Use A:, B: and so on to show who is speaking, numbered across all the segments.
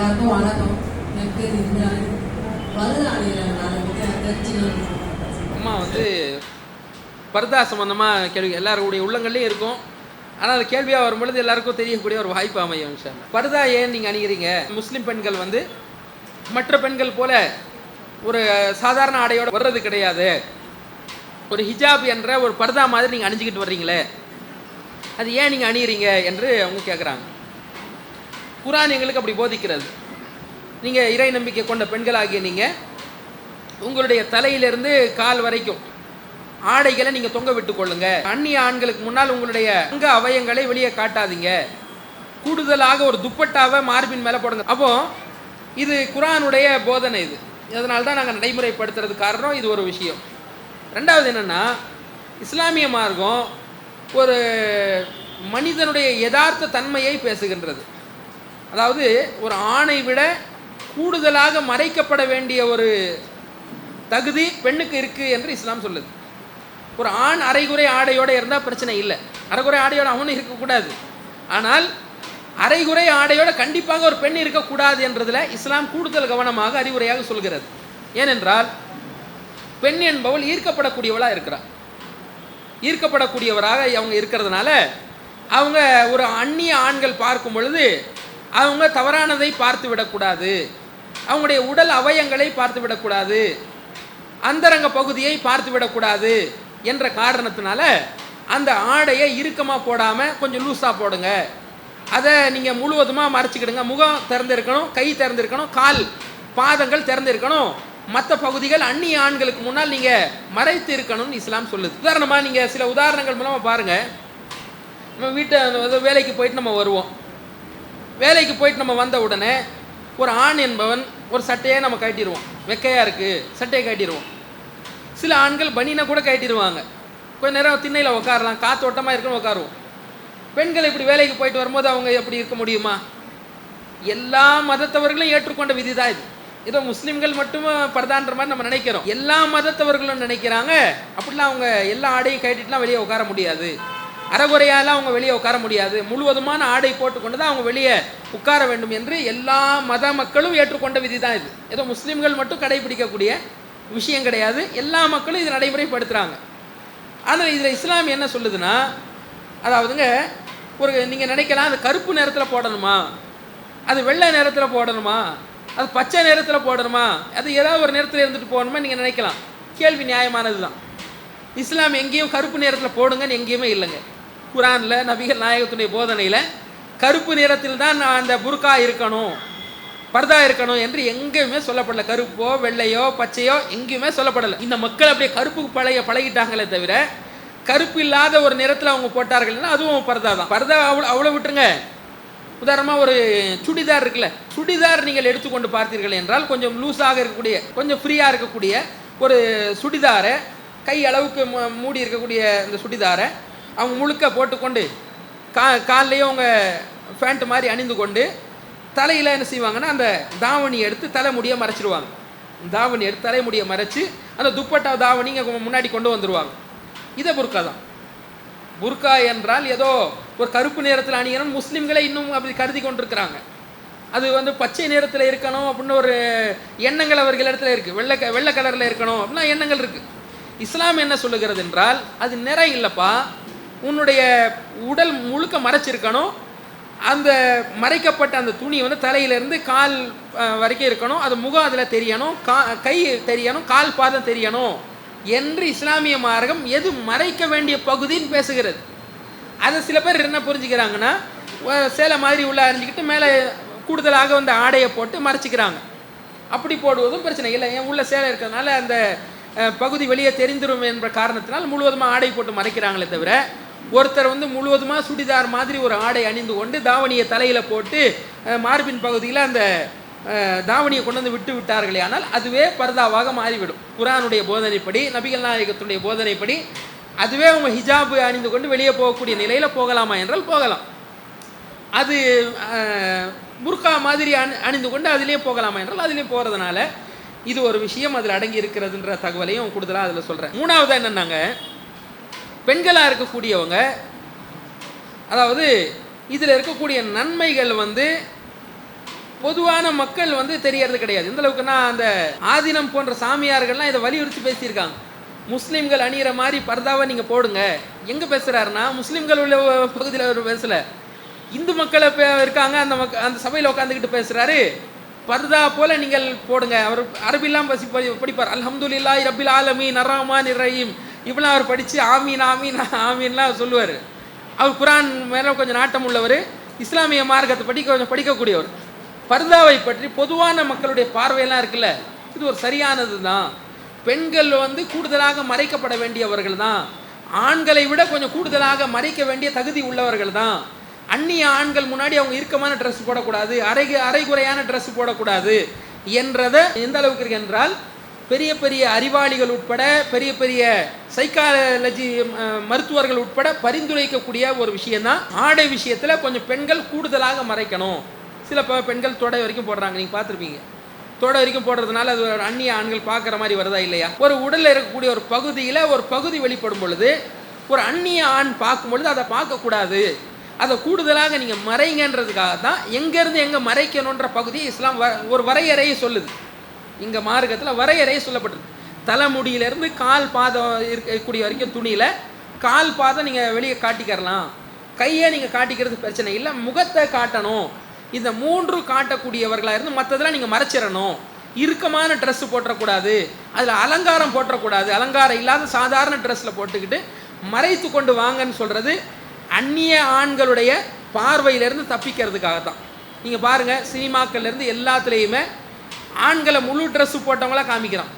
A: எல்லாருக்கும் வணக்கம். என் பேர் இந்திராணி. எனக்கு
B: அம்மா வந்து பர்தா சம்மந்தமாக கேள்வி. எல்லாருடைய உள்ளங்கள்லேயும் இருக்கும். ஆனால் அது கேள்வியாக வரும்பொழுது எல்லாருக்கும் தெரியக்கூடிய ஒரு வாய்ப்பு அமையும் சார் பர்தா ஏன் நீங்கள் அணிகிறீங்க? முஸ்லீம் பெண்கள் வந்து மற்ற பெண்கள் போல ஒரு சாதாரண ஆடையோட வர்றது கிடையாது. ஒரு ஹிஜாப் என்ற ஒரு பர்தா மாதிரி நீங்கள் அணிஞ்சிக்கிட்டு வர்றீங்களே. அது ஏன் நீங்கள் அணிகிறீங்க என்று அவங்க கேட்குறாங்க குரான் எங்களுக்கு அப்படி போதிக்கிறது. நீங்கள் இறை நம்பிக்கை கொண்ட பெண்களாகிய நீங்கள் உங்களுடைய தலையிலிருந்து கால் வரைக்கும் ஆடைகளை நீங்கள் தொங்க விட்டு கொள்ளுங்க. அந்நிய ஆண்களுக்கு முன்னால் உங்களுடைய அங்க அவயங்களை வெளியே காட்டாதீங்க. கூடுதலாக ஒரு துப்பட்டாவை மார்பின் மேலே போடுங்க. அப்போ இது குரானுடைய போதனை இது. அதனால தான் நாங்கள் நடைமுறைப்படுத்துறது காரணம் இது ஒரு விஷயம். ரெண்டாவது என்னென்னா இஸ்லாமிய மார்க்கம் ஒரு மனிதனுடைய யதார்த்த தன்மையை பேசுகின்றது. அதாவது ஒரு ஆணை விட கூடுதலாக மறைக்கப்பட வேண்டிய ஒரு தகுதி பெண்ணுக்கு இருக்குது என்று இஸ்லாம் சொல்லுது. ஒரு ஆண் அரைகுறை ஆடையோடு இருந்தால் பிரச்சனை இல்லை. அரைகுறை ஆடையோடு அவனும் இருக்கக்கூடாது ஆனால் அரைகுறை ஆடையோடு கண்டிப்பாக ஒரு பெண் இருக்கக்கூடாது என்றதில் இஸ்லாம் கூடுதல் கவனமாக அறிவுரையாக சொல்கிறது. ஏனென்றால் பெண் என்பவள் ஈர்க்கப்படக்கூடியவளாக இருக்கிறார் ஈர்க்கப்படக்கூடியவராக அவங்க இருக்கிறதுனால அவங்க ஒரு அந்நிய ஆண்கள் பார்க்கும் பொழுது அவங்க தவறானதை பார்த்து விடக்கூடாது. அவங்களுடைய உடல் அவயங்களை பார்த்து விடக்கூடாது. அந்தரங்க பகுதியை பார்த்து விடக்கூடாது என்ற காரணத்தினால அந்த ஆடையை இறுக்கமாக போடாமல் கொஞ்சம் லூஸாக போடுங்க. அதை நீங்கள் முழுவதுமாக மறைச்சிக்கிடுங்க. முகம் திறந்திருக்கணும் கை திறந்திருக்கணும் கால் பாதங்கள் திறந்திருக்கணும். மற்ற பகுதிகள் அந்நிய ஆண்களுக்கு முன்னால் நீங்கள் மறைத்து இருக்கணும்னு இஸ்லாம் சொல்லுது. உதாரணமாக நீங்கள் சில உதாரணங்கள் மூலமாக பாருங்கள் நம்ம வீட்டை வேலைக்கு போயிட்டு நம்ம வருவோம். வேலைக்கு போயிட்டு நம்ம வந்த உடனே ஒரு ஆண் என்பவன் ஒரு சட்டையை நம்ம கட்டிடுவோம். வெக்கையாக இருக்குது சட்டையை கட்டிடுவோம். சில ஆண்கள் பனினை கூட கட்டிடுவாங்க. கொஞ்ச நேரம் திண்ணையில் உட்காரலாம் காத்தோட்டமாக இருக்குன்னு உட்காருவோம் பெண்கள் இப்படி வேலைக்கு போயிட்டு வரும்போது அவங்க எப்படி இருக்க முடியுமா? எல்லா மதத்தவர்களும் ஏற்றுக்கொண்ட விதி தான் இது. ஏதோ முஸ்லீம்கள் மட்டும் பரதான்ற மாதிரி நம்ம நினைக்கிறோம். எல்லா மதத்தவர்களும் நினைக்கிறாங்க. அப்படிலாம் அவங்க எல்லா ஆடையும் கட்டிட்டுலாம் வெளியே உட்கார முடியாது. அறகுறையாலாம் அவங்க வெளியே உட்கார முடியாது. முழுவதுமான ஆடை போட்டுக்கொண்டு தான் அவங்க வெளியே உட்கார வேண்டும் என்று எல்லா மத மக்களும் ஏற்றுக்கொண்ட விதி தான் இது. ஏதோ முஸ்லீம்கள் மட்டும் கடைபிடிக்கக்கூடிய விஷயம் கிடையாது. எல்லா மக்களும் இதை நடைமுறைப்படுத்துகிறாங்க ஆனால் இதில் இஸ்லாம் என்ன சொல்லுதுன்னா அதாவதுங்க ஒரு நீங்கள் நினைக்கலாம் அது கருப்பு நேரத்தில் போடணுமா? அது வெள்ளை நேரத்தில் போடணுமா? அது பச்சை நேரத்தில் போடணுமா? அது ஏதாவது ஒரு நேரத்தில் இருந்துட்டு போகணுமா நீங்கள் நினைக்கலாம். கேள்வி நியாயமானது தான் இஸ்லாம் எங்கேயும் கருப்பு நேரத்தில் போடுங்கன்னு எங்கேயுமே இல்லைங்க. குரானில் நபிகள் நாயகத்துடைய போதனையில் கருப்பு நிறத்தில் தான் நான் அந்த புர்கா இருக்கணும் பர்தா இருக்கணும் என்று எங்கேயுமே சொல்லப்படல. கருப்போ வெள்ளையோ பச்சையோ எங்கேயுமே சொல்லப்படலை. இந்த மக்கள் அப்படியே கருப்புக்கு பழைய பழகிட்டாங்களே தவிர கருப்பு இல்லாத ஒரு நிறத்தில் அவங்க போட்டார்கள்னா அதுவும் பர்தா தான். பர்தா அவ்வளோ அவ்வளோ விட்டுருங்க. உதாரணமாக ஒரு சுடிதார் இருக்குல்ல சுடிதார் நீங்கள் எடுத்துக்கொண்டு பார்த்தீர்கள் என்றால் கொஞ்சம் லூஸாக இருக்கக்கூடிய கொஞ்சம் ஃப்ரீயாக இருக்கக்கூடிய ஒரு சுடிதாரை கை அளவுக்கு மூடி இருக்கக்கூடிய இந்த சுடிதாரை அவங்க முழுக்க போட்டுக்கொண்டு கா கால்லையும் அவங்க ஃபேண்ட் மாதிரி அணிந்து கொண்டு தலையில் என்ன செய்வாங்கன்னா அந்த தாவணி எடுத்து தலைமுடியை மறைச்சிடுவாங்க தாவணி எடுத்து தலைமுடியை மறைச்சி அந்த துப்பட்டா தாவணி இங்கே முன்னாடி கொண்டு வந்துடுவாங்க இதை புர்கா தான். புர்கா என்றால் ஏதோ ஒரு கருப்பு நிறத்தில் அணியணும் முஸ்லீம்களே இன்னும் அப்படி கருதி கொண்டிருக்கிறாங்க. அது வந்து பச்சை நிறத்தில் இருக்கணும் அப்படின்னு ஒரு எண்ணங்கள் அவர்கள் இடத்துல இருக்குது வெள்ளை க- வெள்ளை கலரில் இருக்கணும் அப்படின்னா எண்ணங்கள் இருக்குது இஸ்லாம் என்ன சொல்லுகிறது என்றால் அது நிறம் இல்லைப்பா. உன்னுடைய உடல் முழுக்க மறைச்சிருக்கணும். அந்த மறைக்கப்பட்ட அந்த துணி வந்து தலையிலேருந்து கால் வரைக்கும் இருக்கணும். அது முகம் அதில் தெரியணும். கா கை தெரியணும். கால் பாதம் தெரியணும் என்று இஸ்லாமிய மார்க்கம் எது மறைக்க வேண்டிய பகுதின்னு பேசுகிறது. அதை சில பேர் என்ன புரிஞ்சுக்கிறாங்கன்னா சேலை மாதிரி உள்ள அறிஞ்சிக்கிட்டு மேலே கூடுதலாக வந்து ஆடையை போட்டு மறைச்சிக்கிறாங்க. அப்படி போடுவதும் பிரச்சனை இல்லை. ஏன் உள்ள சேலை இருக்கிறதுனால அந்த பகுதி வெளியே தெரிந்துடும் என்ற காரணத்தினால் முழுவதுமாக ஆடை போட்டு மறைக்கிறாங்களே தவிர ஒருத்தர் வந்து முழுவதுமாக சுடிதார் மாதிரி ஒரு ஆடை அணிந்து கொண்டு தாவணியை தலையில் போட்டு மார்பின் பகுதியில் அந்த தாவணியை கொண்டு வந்து விட்டு விட்டார்களே ஆனால் அதுவே பர்தாவாக மாறிவிடும். குரானுடைய போதனைப்படி நபிகள் நாயகத்துடைய போதனைப்படி அதுவே அவங்க ஹிஜாபு அணிந்து கொண்டு வெளியே போகக்கூடிய நிலையில் போகலாமா என்றால் போகலாம். அது புர்கா மாதிரி அணி அணிந்து கொண்டு அதிலே போகலாமா என்றால் அதிலே போகிறதுனால இது ஒரு விஷயம் அதில் அடங்கி இருக்கிறதுன்ற தகவலையும் கூடுதலாக அதில் சொல்கிறேன் மூணாவது என்னென்னாங்க பெண்களாக இருக்கக்கூடியவங்க அதாவது இதில் இருக்கக்கூடிய நன்மைகள் வந்து பொதுவான மக்கள் வந்து தெரியறது கிடையாது. இந்த அளவுக்குன்னா அந்த ஆதீனம் போன்ற சாமியார்கள்லாம் இதை வலியுறுத்தி பேசியிருக்காங்க. முஸ்லீம்கள் அணியிற மாதிரி பர்தாவை நீங்கள் போடுங்க. எங்கே பேசுகிறாருன்னா முஸ்லீம்கள் உள்ள பகுதியில் அவர் பேசல. இந்து மக்களை இருக்காங்க அந்த மக்க அந்த சபையில் உட்காந்துக்கிட்டு பேசுகிறாரு பர்தா போல் நீங்கள் போடுங்க. அவர் அரபிலாம் பசி படிப்பார். அலமதுல்லா ரபில் ஆலமி நராமா ரஹீம். இப்படிலாம் அவர் படித்து ஆமீன் ஆமீன் ஆமீன்லாம் சொல்லுவார். அவர் குரான் மேலே கொஞ்சம் நாட்டம் உள்ளவர் இஸ்லாமிய மார்க்கத்தை படிக்க கொஞ்சம் படிக்கக்கூடியவர். பர்தாவை பற்றி பொதுவான மக்களுடைய பார்வையெல்லாம் இருக்குல்ல இது ஒரு சரியானது தான் பெண்கள் வந்து கூடுதலாக மறைக்கப்பட வேண்டியவர்கள் தான் ஆண்களை விட கொஞ்சம் கூடுதலாக மறைக்க வேண்டிய தகுதி உள்ளவர்கள் தான் அந்நிய ஆண்கள் முன்னாடி அவங்க இறுக்கமான ட்ரெஸ் போடக்கூடாது அரை அரைகுறையான ட்ரெஸ் போடக்கூடாது. என்றதை எந்த அளவுக்கு இருக்கு என்றால் பெரிய பெரிய அறிவாளிகள் உட்பட பெரிய பெரிய சைக்காலஜி மருத்துவர்கள் உட்பட பரிந்துரைக்கக்கூடிய ஒரு விஷயந்தான் ஆடை விஷயத்தில் கொஞ்சம் பெண்கள் கூடுதலாக மறைக்கணும். சில பெண்கள் தொடை வரைக்கும் போடுறாங்க. நீங்கள் பார்த்துருப்பீங்க. தொடை வரைக்கும் போடுறதுனால அது ஒரு அந்நிய ஆண்கள் பார்க்குற மாதிரி வருதா இல்லையா? ஒரு உடலில் இருக்கக்கூடிய ஒரு பகுதியில் ஒரு பகுதி வெளிப்படும் பொழுது ஒரு அந்நிய ஆண் பார்க்கும் பொழுது அதை பார்க்கக்கூடாது. அதை கூடுதலாக நீங்கள் மறைங்கன்றதுக்காக தான் எங்கேருந்து எங்கே மறைக்கணுன்ற பகுதியை இஸ்லாம் வ ஒரு வரையறையை சொல்லுது. இங்கே மார்க்கத்தில் வரையறையை சொல்லப்பட்டிருக்கு. தலைமுடியிலேருந்து கால் பாதம் இருக்கக்கூடிய வரைக்கும் துணியில் கால் பாதம் நீங்கள் வெளியே காட்டிக்கிறலாம். கையை நீங்கள் காட்டிக்கிறது பிரச்சனை இல்லை முகத்தை காட்டணும். இந்த மூன்று காட்டக்கூடியவர்களாக இருந்து மற்றதெல்லாம் நீங்கள் மறைச்சிடணும். இறுக்கமான ட்ரெஸ்ஸு போட்டக்கூடாது அதில் அலங்காரம் போட்டக்கூடாது அலங்காரம் இல்லாத சாதாரண ட்ரெஸ்ஸில் போட்டுக்கிட்டு மறைத்து கொண்டு வாங்கன்னு சொல்கிறது அந்நிய ஆண்களுடைய பார்வையிலேருந்து தப்பிக்கிறதுக்காக தான் நீங்கள் பாருங்கள் சினிமாக்கள்லேருந்து எல்லாத்துலேயுமே ஆண்களை முழு ட்ரெஸ்ஸு போட்டவங்களா காமிக்கிறான்.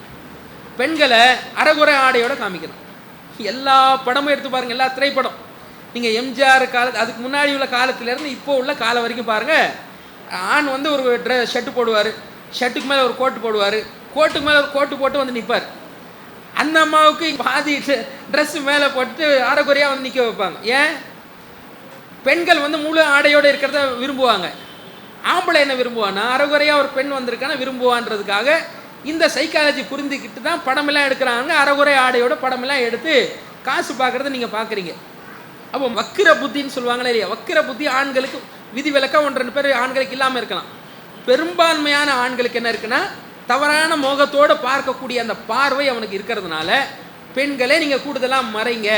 B: பெண்களை அரைகுறை ஆடையோட காமிக்கிறான். எல்லா படமும் எடுத்து பாருங்கள் எல்லா திரைப்படம். நீங்கள் எம்ஜிஆர் கால அதுக்கு முன்னாடி உள்ள காலத்திலேருந்து இப்போ உள்ள காலம் வரைக்கும் பாருங்கள் ஆண் வந்து ஒரு ட்ரெ ஷர்ட்டு போடுவார் ஷர்ட்டுக்கு மேலே ஒரு கோட்டு போடுவார் கோட்டுக்கு மேலே ஒரு கோட்டு போட்டு வந்து நிற்பார் அந்த அம்மாவுக்கு பாதி ட்ரெஸ்ஸு மேலே போட்டு அரைகுறையாக வந்து நிற்க வைப்பாங்க. ஏன்? பெண்கள் வந்து முழு ஆடையோடு இருக்கிறத விரும்புவாங்க. ஆம்பளை என்ன விரும்புவானா அறகுறையாக ஒரு பெண் வந்திருக்கான விரும்புவான்றதுக்காக இந்த சைக்காலஜி புரிந்துக்கிட்டு தான் படமெல்லாம் எடுக்கிறாங்க. அறகுறை ஆடையோட படமெல்லாம் எடுத்து காசு பார்க்குறத நீங்கள் பார்க்குறீங்க அப்போ வக்கிர புத்தின்னு சொல்லுவாங்களே இல்லையா? வக்கிர புத்தி ஆண்களுக்கு விதிவிலக்காக ஒன்று ரெண்டு பேர் ஆண்களுக்கு இல்லாமல் இருக்கலாம். பெரும்பான்மையான ஆண்களுக்கு என்ன இருக்குன்னா தவறான மோகத்தோடு பார்க்கக்கூடிய அந்த பார்வை அவனுக்கு இருக்கிறதுனால பெண்களே நீங்கள் கூடுதலாக மறைங்க.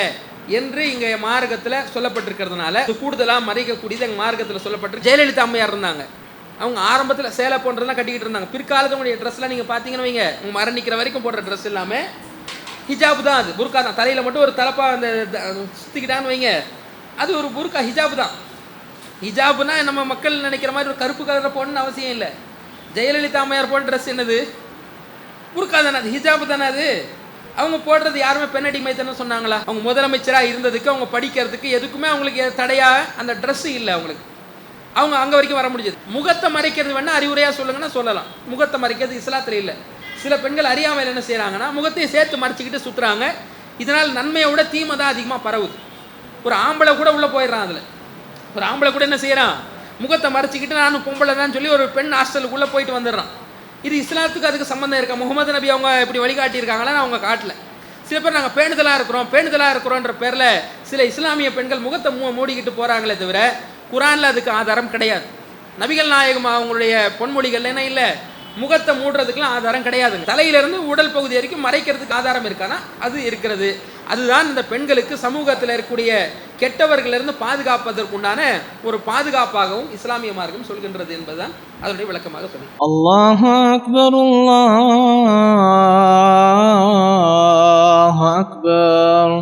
B: என்று இங்கே மார்க்கத்தில் சொல்லப்பட்டிருக்கிறதுனால கூடுதலாக மறைக்கக்கூடியது எங்கள் மார்க்கத்தில் சொல்லப்பட்டு ஜெயலலிதா அம்மையார் இருந்தாங்க. அவங்க ஆரம்பத்தில் சேலை போன்றதெல்லாம் கட்டிக்கிட்டு இருந்தாங்க. பிற்காலத்தினுடைய ட்ரெஸ்லாம் நீங்கள் பார்த்தீங்கன்னு வைங்க. உங்கள் மரணிக்கிற வரைக்கும் போடுற ட்ரெஸ் இல்லாமல் ஹிஜாப் தான் அது. புர்கா தான். தலையில் மட்டும் ஒரு தலைப்பாக அந்த த- வைங்க. அது ஒரு புர்கா ஹிஜாப் தான். ஹிஜாப்னா நம்ம மக்கள் நினைக்கிற மாதிரி ஒரு கருப்பு கலரில் போடணும்னு அவசியம் இல்லை. ஜெயலலிதா அம்மையார் போன ட்ரெஸ் என்னது? புர்கா தானே அது. ஹிஜாப் தானே அது. அவங்க போடுறது யாருமே பெண்ணடி மைத்தன்னு சொன்னாங்களா? அவங்க முதலமைச்சராக இருந்ததுக்கு அவங்க படிக்கிறதுக்கு எதுக்குமே அவங்களுக்கு தடையாக அந்த ட்ரெஸ்ஸு இல்லை அவங்களுக்கு. அவங்க அங்கே வரைக்கும் வர முடிஞ்சது. முகத்தை மறைக்கிறது வேணால் அறிவுரையாக சொல்லுங்கன்னா சொல்லலாம். முகத்தை மறைக்கிறது இஸ்லாத்தில் இல்லை. சில பெண்கள் அறியாமல் என்ன செய்கிறாங்கன்னா முகத்தையும் சேர்த்து மறைச்சிக்கிட்டு சுற்றுறாங்க இதனால் நன்மையை விட தீமை தான் அதிகமாக பரவுது. ஒரு ஆம்பளை கூட உள்ளே போயிடுறான் அதில். ஒரு ஆம்பளை கூட என்ன செய்கிறான் முகத்தை மறைச்சிக்கிட்டு நானும் பொம்பளை தான் சொல்லி ஒரு பெண் ஹாஸ்டலுக்குள்ளே போயிட்டு வந்துடுறான். இது இஸ்லாத்துக்கு அதுக்கு சம்மந்தம் இருக்கா? முகமது நபி அவங்க இப்படி வழிகாட்டியிருக்காங்களா? அவங்க காட்டல. சில பேர் நாங்கள் பேணுதலாக இருக்கிறோம் பேணுதலாக இருக்கிறோன்ற பேரில் சில இஸ்லாமிய பெண்கள் முகத்தை மூ மூடிக்கிட்டு போகிறாங்களே தவிர குரானில் அதுக்கு ஆதாரம் கிடையாது. நபிகள் நாயகம் அவங்களுடைய பொன்மொழிகள் என்ன இல்லை? முகத்தை மூடுறதுக்குலாம் ஆதாரம் கிடையாதுங்க. தலையிலிருந்து உடல் பகுதி வரைக்கும் மறைக்கிறதுக்கு ஆதாரம் இருக்கானா? அது இருக்கிறது. அதுதான் இந்த பெண்களுக்கு சமூகத்தில் இருக்கக்கூடிய கெட்டவர்களிருந்து பாதுகாப்பதற்குண்டான ஒரு பாதுகாப்பாகவும் இஸ்லாமிய மார்க்கம் சொல்கின்றது என்பதுதான் அதனுடைய விளக்கமாக சொல்லி.
C: அல்லாஹ் அக்பர்.